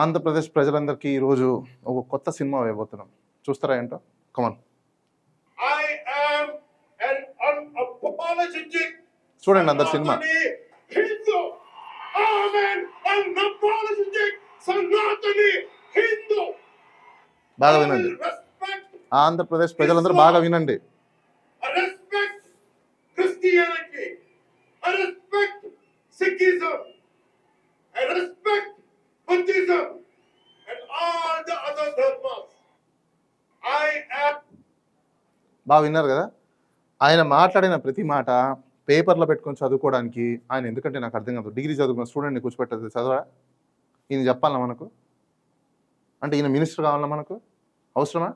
ఆంధ్రప్రదేశ్ ప్రజలందరికీ ఈరోజు ఒక కొత్త సినిమా వేయబోతున్నాం. చూస్తారా ఏంటో? కమన్ చూడండి అందరు సినిమా. బాగా వినండి. ఆంధ్రప్రదేశ్ ప్రజలందరూ బాగా వినండి. Respect బాగా విన్నారు కదా? ఆయన మాట్లాడిన ప్రతి మాట పేపర్లో పెట్టుకొని చదువుకోవడానికి ఆయన ఎందుకంటే నాకు అర్థం కాదు. డిగ్రీ చదువుకున్న స్టూడెంట్ని కూర్చోపెట్టదు చదవరా ఈయన చెప్పాలా మనకు? అంటే ఈయన మినిస్టర్ కావాలా మనకు? అవసరమా?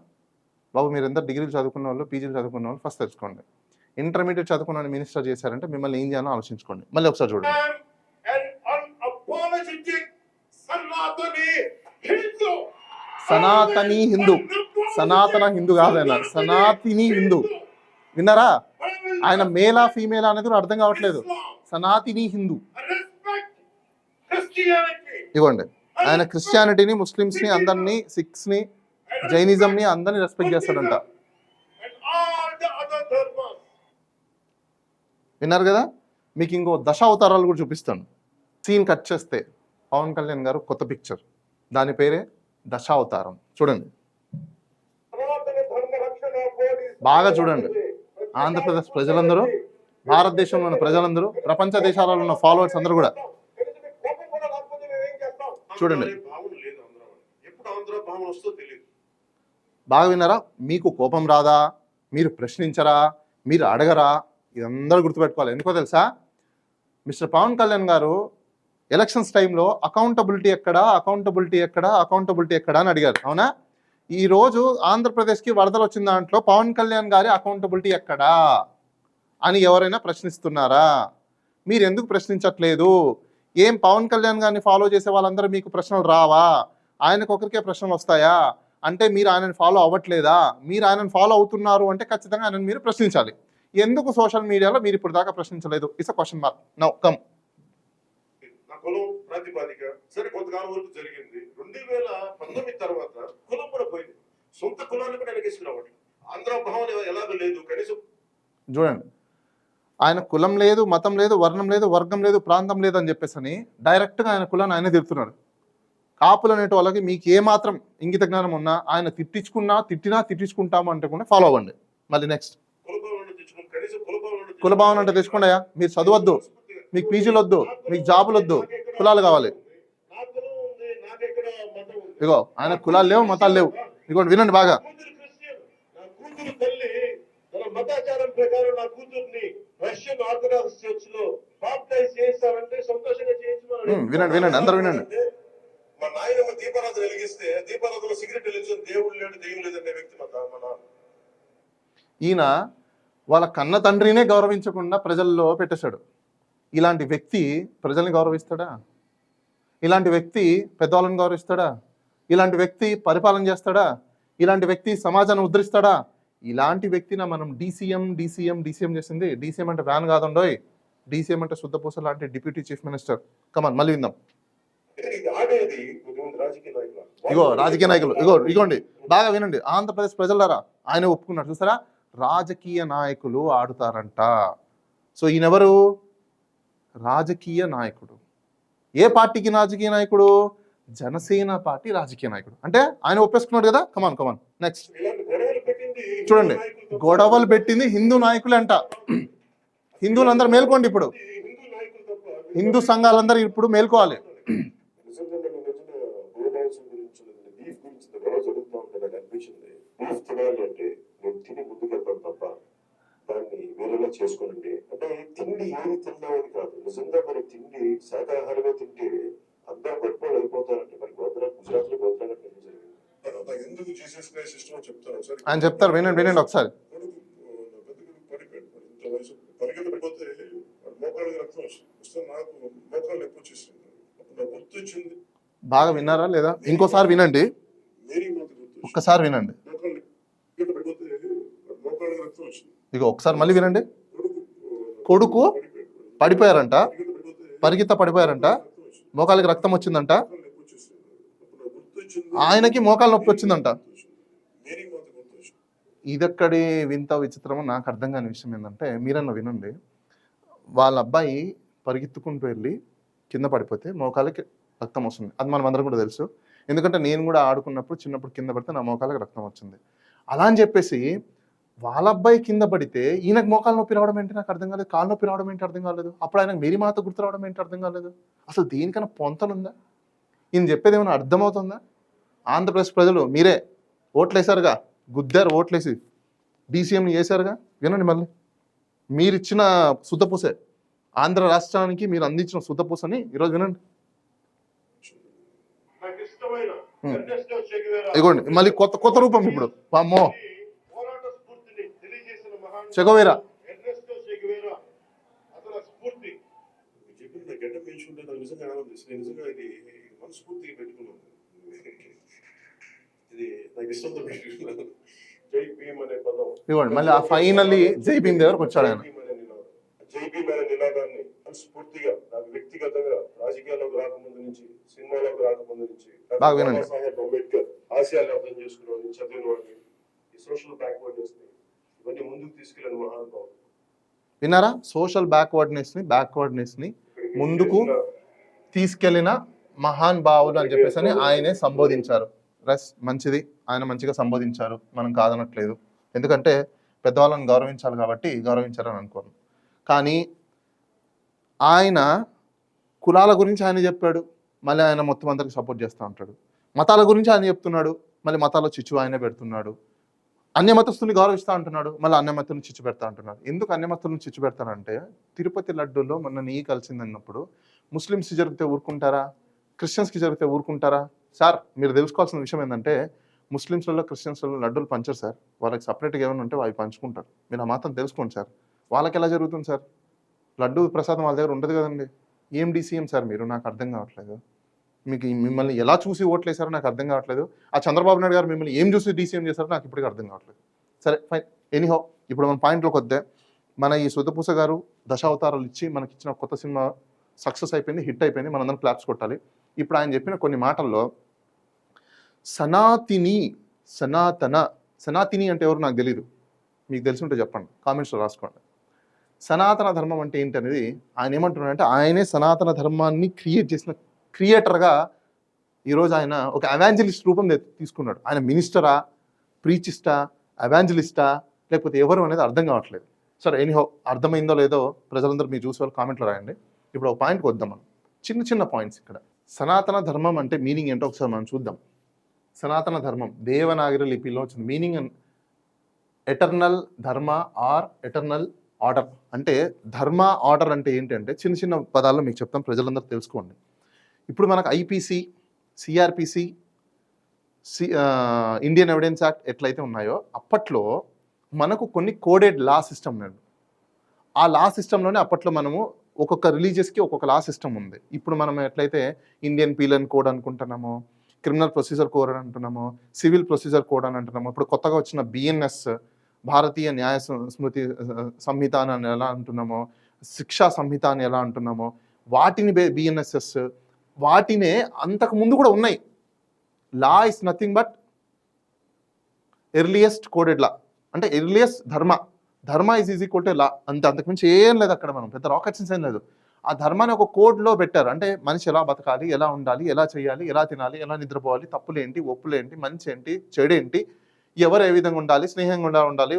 బాబు మీరు ఎంత డిగ్రీలు చదువుకున్న వాళ్ళు పీజీలు చదువుకున్న వాళ్ళు ఫస్ట్ తెలుసుకోండి. ఇంటర్మీడియట్ చదువుకున్న మినిస్టర్ చేశారంటే మిమ్మల్ని ఏం చేయాలో ఆలోచించుకోండి. మళ్ళీ ఒకసారి చూడండి. సనాతని హిందూ. సనాతన హిందూ కాదు ఆయన సనాతిని హిందూ. విన్నారా? ఆయన మేలా ఫీమేలా అనేది కూడా అర్థం కావట్లేదు. సనాతిని హిందూ. ఇవ్వండి ఆయన క్రిస్టియానిటీని ముస్లిమ్స్ని అందరినీ సిక్స్ని జైనిజంని అందరినీ రెస్పెక్ట్ చేస్తాడంట. విన్నారు కదా? మీకు ఇంకో దశ అవతారాలు కూడా చూపిస్తాను. సీన్ కట్ చేస్తే పవన్ కళ్యాణ్ గారు కొత్త పిక్చర్ దాని పేరే దశావతారం. చూడండి సనాతన ధర్మ రక్షణ బోర్డు బాగా చూడండి. ఆంధ్రప్రదేశ్ ప్రజలందరూ భారతదేశంలో ఉన్న ప్రజలందరూ ప్రపంచ దేశాలలో ఉన్న ఫాలోవర్స్ అందరూ కూడా. చూడండి. బాగా విన్నారా? మీకు కోపం రాదా? మీరు ప్రశ్నించరా? మీరు అడగరా? ఇదందరూ గుర్తుపెట్టుకోవాలి. ఎందుకో తెలుసా? మిస్టర్ పవన్ కళ్యాణ్ గారు ఎలక్షన్స్ టైంలో అకౌంటబిలిటీ ఎక్కడా అకౌంటబిలిటీ ఎక్కడా అకౌంటబిలిటీ ఎక్కడా అని అడిగారు. అవునా? ఈ రోజు ఆంధ్రప్రదేశ్కి వరదలు వచ్చిన దాంట్లో పవన్ కళ్యాణ్ గారి అకౌంటబిలిటీ ఎక్కడా? అని ఎవరైనా ప్రశ్నిస్తున్నారా? మీరు ఎందుకు ప్రశ్నించట్లేదు? ఏం పవన్ కళ్యాణ్ గారిని ఫాలో చేసే వాళ్ళందరూ మీకు ప్రశ్నలు రావా? ఆయనకు ఒకరికే ప్రశ్నలు వస్తాయా? అంటే మీరు ఆయనను ఫాలో అవ్వట్లేదా? మీరు ఆయనను ఫాలో అవుతున్నారు అంటే ఖచ్చితంగా ఆయనను మీరు ప్రశ్నించాలి. ఎందుకు సోషల్ మీడియాలో మీరు ఇప్పుడు దాకా ప్రశ్నించలేదు it's question mark now come సరే కొంతకాలం వరకు జరిగింది. రెండు వేల పంతొమ్మిది తర్వాత కులం కూడా పోయింది. సొంత కులాన్ని కూడా వెనకేసుకురావట్లేదు ఆంధ్ర భావన ఎలాగో లేదు. కనీసం చూడండి. ఆయన కులం లేదు మతం లేదు వర్ణం లేదు వర్గం లేదు ప్రాంతం లేదు అని చెప్పేసి అని డైరెక్ట్గా ఆయన కులాన్ని ఆయన తిడుతున్నాడు. కాపులు అనేటి వాళ్ళకి మీకు ఏమాత్రం ఇంగిత జ్ఞానం ఉన్నా ఆయన తిట్టించుకున్నా తిట్టినా తిట్టించుకుంటాము అంటే కూడా ఫాలో అవ్వండి. మళ్ళీ నెక్స్ట్ కులభావన అంటే తెచ్చుకోండియా మీరు చదవద్దు. మీకు పీజీలు వద్దు. మీకు జాబులు వద్దు. కులాలు కావాలి నా కులం ఉంది నాకెక్కడ మతం ఉంది ఇగో ఆయన కులాలు లేవు మతాలు లేవు. ఇగోండి వినండి బాగా. కూతురు క్రిస్టియన్ నా కూతురు తల్లి తన మతాచారం ప్రకారం నా కూతుర్ని రష్యన్ ఆర్థడాక్స్ చర్చ్లో బాప్టైజ్ చేస్తామంటే సంతోషంగా చేయించమని ఉమ్, వినండి, వినండి, అందరూ వినండి. మా నాయనమ్మ దీపారాధన వెలిగిస్తే దీపారాధన సిగరెట్ వెలిగించిన దేవుడు లేడు దెయ్యం లేదనే వ్యక్తి మా తా- మా నాన్న. ఈయన వాళ్ళ కన్న తండ్రినే గౌరవించకుండా ప్రజల్లో పెట్టేశాడు. ఇలాంటి వ్యక్తి ప్రజల్ని గౌరవిస్తాడా? ఇలాంటి వ్యక్తి పెద్దవాళ్ళని గౌరవిస్తాడా? ఇలాంటి వ్యక్తి పరిపాలన చేస్తాడా? ఇలాంటి వ్యక్తి సమాజాన్ని ఉద్ధరిస్తాడా? ఇలాంటి వ్యక్తిన మనం డీసీఎం డీసీఎం డీసీఎం చేసింది. డీసీఎం అంటే వ్యాన్ కాదండోయ్. డీసీఎం అంటే శుద్ధపూస లాంటి డిప్యూటీ చీఫ్ మినిస్టర్. కమాన్ మళ్ళీ విందాం. రాజకీయ నాయకులు ఇగో రాజకీయ నాయకులు ఇగో ఇగోండి. బాగా వినండి. ఆంధ్రప్రదేశ్ ప్రజలారా ఆయన ఒప్పుకున్నారు. చూసారా? రాజకీయ నాయకులు ఆడుతారంట. సో ఈయనెవరు? రాజకీయ నాయకుడు. ఏ పార్టీకి రాజకీయ నాయకుడు? జనసేన పార్టీ రాజకీయ నాయకుడు. అంటే ఆయన ఒప్పేసుకున్నాడు కదా? కమాన్ కమాన్ నెక్స్ట్ చూడండి. గొడవలు పెట్టింది హిందూ నాయకులు అంట హిందువులందరూ మేల్కోండి ఇప్పుడు. హిందూ సంఘాలందరూ ఇప్పుడు మేల్కోవాలి. చేసుకోనండి అంటే తిండి ఏది తిందామని కాదు నిజంగా మరి తిండి శాకాహారమే తింటే వచ్చేసింది అప్పుడు నాకు గుర్తు వచ్చింది బాగా విన్నారా లేదా? ఇంకోసారి వినండి. ఒక్కసారి వినండి. ఇగో ఒకసారి మళ్ళీ వినండి. కొడుకు పడిపోయారంట. పరిగెత్త పడిపోయారంట. మోకాలికి రక్తం వచ్చిందంట. ఆయనకి మోకాలు నొప్పి వచ్చిందంట. ఇదక్కడి వింత విచిత్రమో నాకు అర్థం కాని విషయం ఏంటంటే మీరన్న వినండి. వాళ్ళ అబ్బాయి పరిగెత్తుకుంటూ వెళ్ళి కింద పడిపోతే మోకాలకి రక్తం వస్తుంది. అది మనం అందరం కూడా తెలుసు. ఎందుకంటే నేను కూడా ఆడుకున్నప్పుడు చిన్నప్పుడు కింద పడితే నా మోకాలకి రక్తం వచ్చింది. అలా అని చెప్పేసి వాళ్ళ అబ్బాయి కింద పడితే ఈయనకు మోకాలు నొప్పి రావడం ఏంటి నాకు అర్థం కాలేదు. కాలు నొప్పి రావడం ఏంటి అర్థం కాలేదు. అప్పుడు ఆయనకు మేరీ మాత గుర్తు రావడం ఏంటి అర్థం కాలేదు. అసలు దీనికన్నా పొంతనుందా ఈయన చెప్పేది ఏమైనా అర్థమవుతుందా? ఆంధ్రప్రదేశ్ ప్రజలు మీరే ఓట్లేసారుగా గుద్దారు ఓట్లేసి. డీసీఎంని చేశారుగా? వినండి మళ్ళీ. మీరు ఇచ్చిన సుద్దపూసే ఆంధ్ర రాష్ట్రానికి మీరు అందించిన సుద్దపూసని ఈరోజు వినండి. ఇగోండి మళ్ళీ కొత్త కొత్త రూపం ఇప్పుడు. మహాన్ చెగోవేరా. ఇది నాకు ఇష్టంతో పెట్టుకున్నాను జై భీమ్ అనే పదం. ఇవ్వండి మళ్ళీ ఆ ఫైనల్లీ జై భీమ్ దగ్గరకు వచ్చాడు ఆయన. జై భీమ్ అనే నినాదం. జై భీమ్ అనే నినాదాన్ని మనస్ఫూర్తిగా నాకు వ్యక్తిగతంగా రాజకీయాల్లోకి రాకముందు నుంచి సినిమాలోకి రాకముందు నుంచి డాక్టర్ బాగా వినండి. బాబాసాహెబ్ అంబేద్కర్ ఆశయాన్ని అర్థం చేసుకునేవాడిని చదివిన వాడిని ఈ సోషల్ బ్యాక్వర్డ్నెస్ ఇవన్నీ ముందుకు తీసుకెళ్ళిన మహానుభావుడు. విన్నారా? సోషల్ బ్యాక్వర్డ్నెస్ని బ్యాక్వర్డ్నెస్ని ఇక్కడికి ముందుకు చేసిన తీసుకెళ్ళిన మహాన్ భావులు అని చెప్పేసి అని ఆయనే సంబోధించారు. రస్ మంచిది. ఆయన మంచిగా సంబోధించారు. మనం కాదనట్లేదు. ఎందుకంటే పెద్దవాళ్ళని గౌరవించాలి కాబట్టి గౌరవించారని అనుకోను. కానీ ఆయన కులాల గురించి ఆయన చెప్పాడు. మళ్ళీ ఆయన మొత్తం అందరికి సపోర్ట్ చేస్తూ ఉంటాడు. మతాల గురించి ఆయన చెప్తున్నాడు. మళ్ళీ మతాల చిచ్చు ఆయనే పెడుతున్నాడు. అన్యమతస్తుని గౌరవిస్తూ అంటున్నాడు. మళ్ళీ అన్యమతుని చిచ్చు పెడతా అంటున్నాడు. ఎందుకు అన్యమతులను చిచ్చు పెడతానంటే తిరుపతి లడ్డూలో మొన్న నెయ్యి కలిసిందన్నప్పుడు ముస్లిమ్స్ జరిగితే ఊరుకుంటారా? క్రిస్టియన్స్కి జరిగితే ఊరుకుంటారా? సార్ మీరు తెలుసుకోవాల్సిన విషయం ఏంటంటే ముస్లిమ్స్లలో క్రిస్టియన్స్లలో లడ్డూలు పంచరు సార్. వాళ్ళకి సపరేట్గా ఏమైనా ఉంటే అవి పంచుకుంటారు. మీరు ఆ మాత్రం తెలుసుకోండి సార్. వాళ్ళకి ఎలా జరుగుతుంది సార్? లడ్డు ప్రసాదం వాళ్ళ దగ్గర ఉండదు కదండి. ఏం డీసీఎం సార్ మీరు? నాకు అర్థం కావట్లేదు. మీకు మిమ్మల్ని ఎలా చూసి ఓట్లేసారో నాకు అర్థం కావట్లేదు. ఆ చంద్రబాబు నాయుడు గారు మిమ్మల్ని ఏం చూసి డీసీఎం చేశారో నాకు ఇప్పటికీ అర్థం కావట్లేదు. సరే ఫైన్. ఎనీహో ఇప్పుడు మన పాయింట్లోకి వద్దే. మన ఈ సుధపూస గారు దశావతారాలు ఇచ్చి మనకి ఇచ్చిన కొత్త సినిమా సక్సెస్ అయిపోయింది హిట్ అయిపోయింది మనందరం క్లాప్స్ కొట్టాలి. ఇప్పుడు ఆయన చెప్పిన కొన్ని మాటల్లో సనాతిని సనాతన సనాతిని అంటే ఎవరు నాకు తెలియదు మీకు తెలిసి ఉంటే చెప్పండి కామెంట్స్లో రాసుకోండి. సనాతన ధర్మం అంటే ఏంటనేది ఆయన ఏమంటున్నాడంటే ఆయనే సనాతన ధర్మాన్ని క్రియేట్ చేసిన క్రియేటర్గా ఈరోజు ఆయన ఒక అవాంజలిస్ట్ రూపం తీసుకున్నాడు. ఆయన మినిస్టరా ప్రీచిస్టా అవాంజలిస్టా లేకపోతే ఎవరు అనేది అర్థం కావట్లేదు. సరే ఎనీహో అర్థమైందో లేదో ప్రజలందరూ మీరు చూసే వాళ్ళు కామెంట్లో రాయండి. ఇప్పుడు ఒక పాయింట్కి వద్దాం మనం. చిన్న చిన్న పాయింట్స్ ఇక్కడ. సనాతన ధర్మం అంటే మీనింగ్ ఏంటో ఒకసారి మనం చూద్దాం. సనాతన ధర్మం దేవనాగరి లిపిలో వచ్చింది. Meaning eternal dharma or eternal order అంటే ధర్మ ఆర్డర్ అంటే ఏంటంటే చిన్న చిన్న పదాల్లో మీకు చెప్తాం ప్రజలందరూ తెలుసుకోండి. ఇప్పుడు మనకు IPC CrPC C Indian evidence act ఎట్లయితే ఉన్నాయో అప్పట్లో మనకు కొన్ని కోడెడ్ లా సిస్టమ్ నేను ఆ లా సిస్టంలోనే అప్పట్లో మనము ఒక్కొక్క రిలీజియస్కి ఒక్కొక్క లా సిస్టమ్ ఉంది. ఇప్పుడు మనం ఎట్లయితే ఇండియన్ పీలన్ కోడ్ అనుకుంటున్నామో క్రిమినల్ ప్రొసీజర్ కోడ్ అని అంటున్నామో సివిల్ ప్రొసీజర్ కోడ్ అని అంటున్నాము. ఇప్పుడు కొత్తగా వచ్చిన బిఎన్ఎస్ భారతీయ న్యాయ స్మృతి సంహిత అని ఎలా అంటున్నామో శిక్షా సంహిత అని ఎలా అంటున్నామో వాటిని బిఎన్ఎస్ఎస్ వాటినే అంతకు ముందు కూడా ఉన్నాయి. Law is nothing but earliest coded law. అంటే earliest dharma. Dharma is is equal to law. అంతే అంతకుమించి ఏం లేదు అక్కడ మనం. పెద్ద రాకెట్ సైన్స్ ఏం లేదు. ఆ ధర్మాన్ని ఒక కోడ్లో పెట్టారు. అంటే మనిషి ఎలా బతకాలి ఎలా ఉండాలి ఎలా చేయాలి ఎలా తినాలి ఎలా నిద్రపోవాలి తప్పులేంటి ఒప్పులేంటి మంచి ఏంటి చెడేంటి ఎవరు ఏ విధంగా ఉండాలి స్నేహంగా ఉండాలి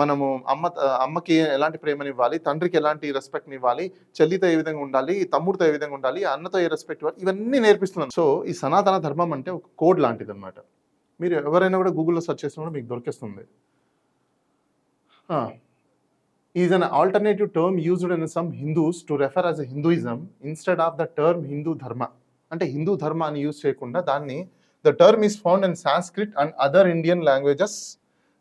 మనము అమ్మ అమ్మకి ఎలాంటి ప్రేమని ఇవ్వాలి తండ్రికి ఎలాంటి రెస్పెక్ట్ని ఇవ్వాలి చెల్లితో ఏ విధంగా ఉండాలి తమ్ముడితో ఏ విధంగా ఉండాలి అన్నతో ఏ రెస్పెక్ట్ ఇవ్వాలి ఇవన్నీ నేర్పిస్తున్నాను సో ఈ సనాతన ధర్మం అంటే ఒక కోడ్ లాంటిది అనమాట మీరు ఎవరైనా కూడా గూగుల్లో సెర్చ్ చేసినా కూడా మీకు దొరికేస్తుంది. Is an alternative term used in some Hindus to refer as a Hinduism instead of the term Hindu dharma అంటే హిందూ ధర్మ అని యూజ్ చేయకుండా దాన్ని the term is found in Sanskrit and other Indian languages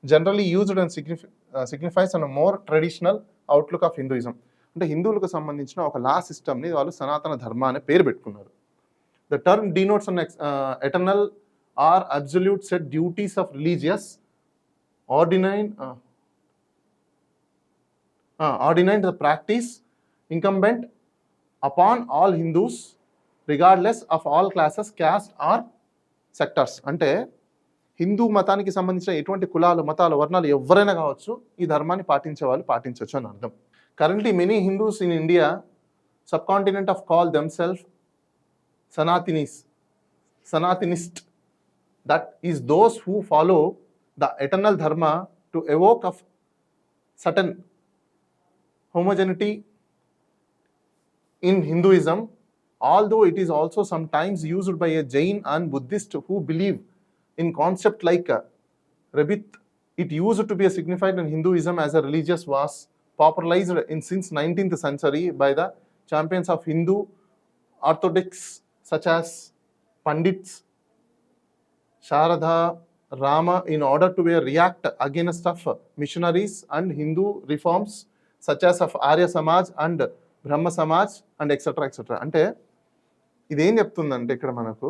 generally used and signify signifies an more traditional outlook of Hinduism అంటే హిందువులకు సంబంధించిన ఒక లా సిస్టమ్ని వాళ్ళు సనాతన ధర్మ అనే పేరు పెట్టుకున్నారు. The term denotes an eternal or absolute set duties of religious ordained ordained the practice incumbent upon all Hindus regardless of all classes caste or sectors అంటే హిందూ మతానికి సంబంధించిన ఎటువంటి కులాలు మతాలు వర్ణాలు ఎవరైనా కావచ్చు ఈ ధర్మాన్ని పాటించే వాళ్ళు పాటించవచ్చు అని అర్థం. Currently many Hindus in India subcontinent of call them self Sanatanis Sanatanist that is those who follow the eternal dharma to evoke of certain homogeneity in Hinduism, although it is also sometimes used by a Jain and Buddhist who believe in concept like uh, Rebit. It used to be a signified in Hinduism as a religious was popularized in since 19th century by the champions of Hindu orthodox such as Pandits, Sharada, Rama in order to react against of missionaries and Hindu reforms such as of Arya Samaj and Brahmo Samaj and et cetera et cetera అంటే ఇదేం చెప్తుందంటే ఇక్కడ మనకు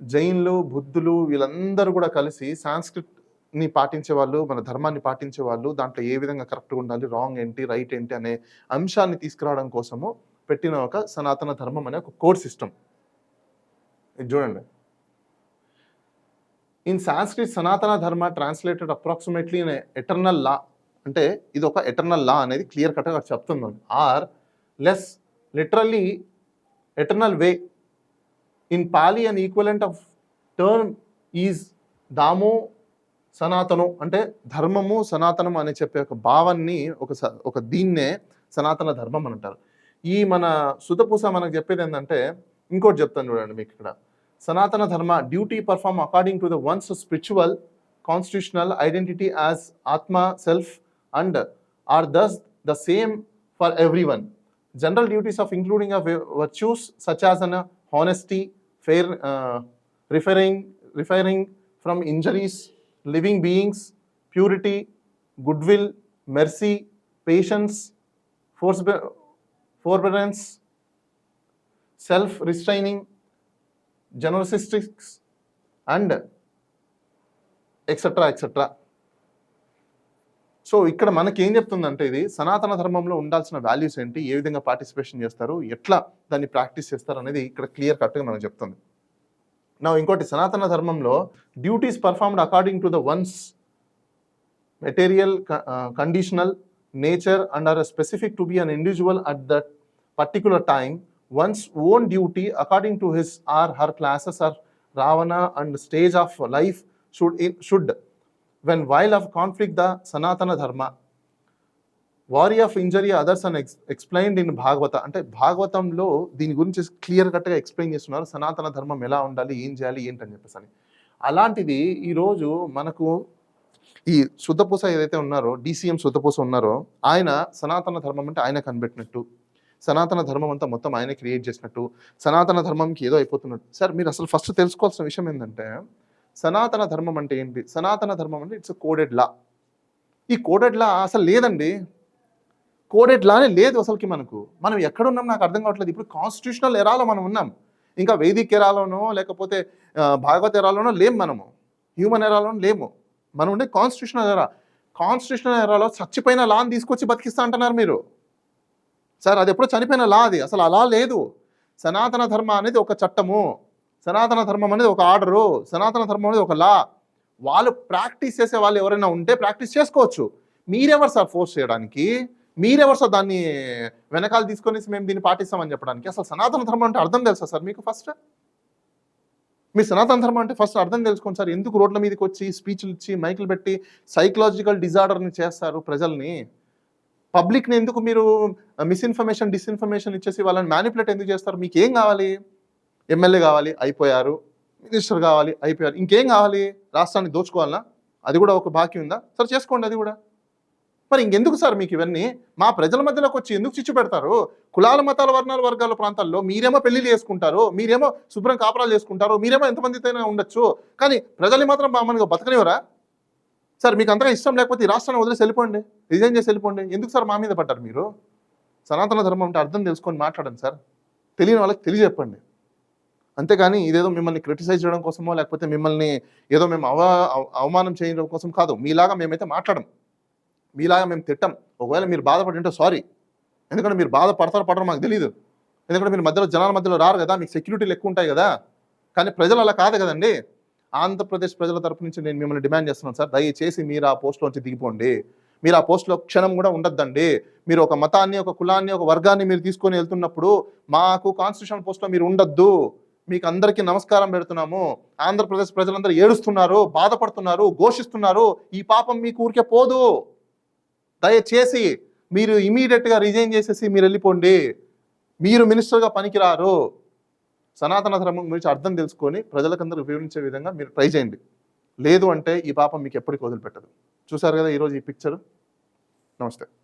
జైన్లు బుద్ధులు వీళ్ళందరూ కూడా కలిసి సాంస్క్రిట్ని పాటించే వాళ్ళు మన ధర్మాన్ని పాటించే వాళ్ళు దాంట్లో ఏ విధంగా కరెక్ట్గా ఉండాలి రాంగ్ ఏంటి రైట్ ఏంటి అనే అంశాన్ని తీసుకురావడం కోసము పెట్టిన ఒక సనాతన ధర్మం అనే ఒక కోడ్ సిస్టమ్. ఇది చూడండి. In Sanskrit sanatana dharma translated approximately in eternal law అంటే ఇది ఒక ఎటర్నల్ లా అనేది క్లియర్ కట్గా చెప్తుంది or less literally eternal way in Pali and equivalent of term is dhammo సనాతనం అంటే ధర్మము సనాతనం అని చెప్పే ఒక భావాన్ని ఒక స- ఒక దీన్నే సనాతన ధర్మం అని అంటారు. ఈ మన సుతపూస మనకు చెప్పేది ఏంటంటే ఇంకోటి చెప్తాను చూడండి మీకు ఇక్కడ. Sanatana dharma duty perform according to the one's spiritual constitutional identity as atma self and are thus the same for everyone. General duties of including of virtues such as an uh, honesty, fair, uh, referring, referring from injuries, living beings, purity, goodwill, mercy, patience, forbearance, self-restraining, generosistics, and etc. etc. So ఇక్కడ మనకి ఏం చెప్తుందంటే ఇది సనాతన ధర్మంలో ఉండాల్సిన values ఏంటి? ఏ విధంగా పార్టిసిపేషన్ చేస్తారు? ఎట్లా దాన్ని ప్రాక్టీస్ చేస్తారు అనేది ఇక్కడ క్లియర్ కట్గా మనకు చెప్తుంది. నా ఇంకోటి సనాతన ధర్మంలో duties performed according to the one's material conditional nature and are specific to be an individual at that particular time one's own duty according to his or her classes or varna and stage of life should should when while of conflict the sanatana dharma. Wary of injury others అని ex explained in Bhagavata అంటే భాగవతంలో దీని గురించి clear కట్గా explain చేస్తున్నారు. సనాతన ధర్మం ఎలా ఉండాలి ఏం చేయాలి ఏంటని చెప్పేసి అని. అలాంటిది ఈరోజు మనకు ఈ శుద్ధపూస ఏదైతే ఉన్నారో డిసిఎం శుద్ధపూస ఉన్నారో ఆయన సనాతన ధర్మం అంటే ఆయన కనిపెట్టినట్టు. సనాతన ధర్మం అంతా మొత్తం ఆయన క్రియేట్ చేసినట్టు. సనాతన ధర్మంకి ఏదో అయిపోతున్నట్టు. సార్ మీరు అసలు ఫస్ట్ తెలుసుకోవాల్సిన విషయం ఏంటంటే సనాతన ధర్మం అంటే ఏంటి? సనాతన ధర్మం అంటే ఇట్స్ కోడెడ్ లా ఈ కోడెడ్ లా అసలు లేదండి. కోడెడ్ లానే లేదు అసలుకి మనకు. మనం ఎక్కడున్నాం నాకు అర్థం కావట్లేదు. ఇప్పుడు కాన్స్టిట్యూషనల్ ఎరాలో మనం ఉన్నాం. ఇంకా వేదిక ఎరాలోనో లేకపోతే భాగవత ఎరాలోనో లేము మనము. హ్యూమన్ ఎరాలోనో లేము. మనం ఉండే కాన్స్టిట్యూషనల్ ఎరా కాన్స్టిట్యూషనల్ ఎరాలో చచ్చిపోయిన లాని తీసుకొచ్చి బతికిస్తా అంటున్నారు మీరు. సార్ అది ఎప్పుడో చనిపోయిన లా అది. అసలు అలా లేదు. సనాతన ధర్మ అనేది ఒక చట్టము. సనాతన ధర్మం అనేది ఒక ఆర్డరు సనాతన ధర్మం అనేది ఒక లా. వాళ్ళు ప్రాక్టీస్ చేసే వాళ్ళు ఎవరైనా ఉంటే ప్రాక్టీస్ చేసుకోవచ్చు. మీరెవరు సార్ ఫోర్స్ చేయడానికి? మీరెవరు సార్ దాన్ని వెనకాల తీసుకొని మేము దీన్ని పాటిస్తామని చెప్పడానికి? అసలు సనాతన ధర్మం అంటే అర్థం తెలుసా సార్ మీకు ఫస్ట్? మీ సనాతన ధర్మం అంటే ఫస్ట్ అర్థం తెలుసుకోండి సార్. ఎందుకు రోడ్ల మీదకి వచ్చి స్పీచ్లు ఇచ్చి మైకులు పెట్టి సైకలాజికల్ డిజార్డర్ని చేస్తారు ప్రజల్ని? పబ్లిక్ని ఎందుకు మీరు మిస్ఇన్ఫర్మేషన్ డిస్ఇన్ఫర్మేషన్ ఇచ్చేసి వాళ్ళని మ్యానిపులేట్ ఎందుకు చేస్తారు? మీకు ఏం కావాలి? ఎమ్మెల్యే కావాలి అయిపోయారు. మినిస్టర్ కావాలి అయిపోయారు. ఇంకేం కావాలి? రాష్ట్రాన్ని దోచుకోవాలన్నా అది కూడా ఒక బాకీ ఉందా? సరే చేసుకోండి అది కూడా. మరి ఇంకెందుకు సార్ మీకు ఇవన్నీ? మా ప్రజల మధ్యలోకి వచ్చి ఎందుకు చిచ్చు పెడతారు? కులాల మతాల వర్ణాల వర్గాల ప్రాంతాల్లో మీరేమో పెళ్ళిళ్ళు చేసుకుంటారు మీరేమో శుభ్రం కాపురాలు చేసుకుంటారు మీరేమో ఎంతమందితోనే ఉండొచ్చు. కానీ ప్రజల్ని మాత్రం మామూలుగా బతకనివరా సార్ మీకు అంతగా ఇష్టం లేకపోతే ఈ రాష్ట్రాన్ని వదిలేసి వెళ్ళిపోండి. రిజైన్ చేసి వెళ్ళిపోండి. ఎందుకు సార్ మా మీద పడ్డారు మీరు? సనాతన ధర్మం అంటే అర్థం తెలుసుకొని మాట్లాడండి సార్. తెలియని వాళ్ళకి తెలియజెప్పండి. అంతేగాని ఇదేదో మిమ్మల్ని క్రిటిసైజ్ చేయడం కోసమో లేకపోతే మిమ్మల్ని ఏదో మేము అవ అవమానం చేయడం కోసం కాదు. మీలాగా మేమైతే మాట్లాడం మీలాగా మేము తిట్టం. ఒకవేళ మీరు బాధపడి ఉంటే సారీ. ఎందుకంటే మీరు బాధపడతారో పడరు మాకు తెలియదు ఎందుకంటే మీరు మధ్యలో జనాల మధ్యలో రారు కదా మీకు సెక్యూరిటీలు ఎక్కువ ఉంటాయి కదా. కానీ ప్రజలు అలా కాదు కదండి. ఆంధ్రప్రదేశ్ ప్రజల తరపు నుంచి నేను మిమ్మల్ని డిమాండ్ చేస్తున్నాను సార్. దయచేసి మీరు ఆ పోస్ట్లోంచి దిగిపోండి. మీరు ఆ పోస్ట్లో క్షణం కూడా ఉండొద్దండి. మీరు ఒక మతాన్ని ఒక కులాన్ని ఒక వర్గాన్ని మీరు తీసుకొని వెళ్తున్నప్పుడు మాకు కాన్స్టిట్యూషన్ పోస్ట్లో మీరు ఉండొద్దు. మీకు అందరికీ నమస్కారం పెడుతున్నాము. ఆంధ్రప్రదేశ్ ప్రజలందరూ ఏడుస్తున్నారు బాధపడుతున్నారు ఘోషిస్తున్నారు. ఈ పాపం మీకు ఊరికే పోదు. దయచేసి మీరు ఇమీడియట్గా రిజైన్ చేసేసి మీరు వెళ్ళిపోండి. మీరు మినిస్టర్గా పనికిరారు. సనాతన ధర్మం గురించి అర్థం తెలుసుకొని ప్రజలకందరూ వివరించే విధంగా మీరు ట్రై చేయండి. లేదు అంటే ఈ పాపం మీకు ఎప్పటికీ వదిలిపెట్టదు. చూసారు కదా ఈరోజు ఈ పిక్చర్? నమస్తే.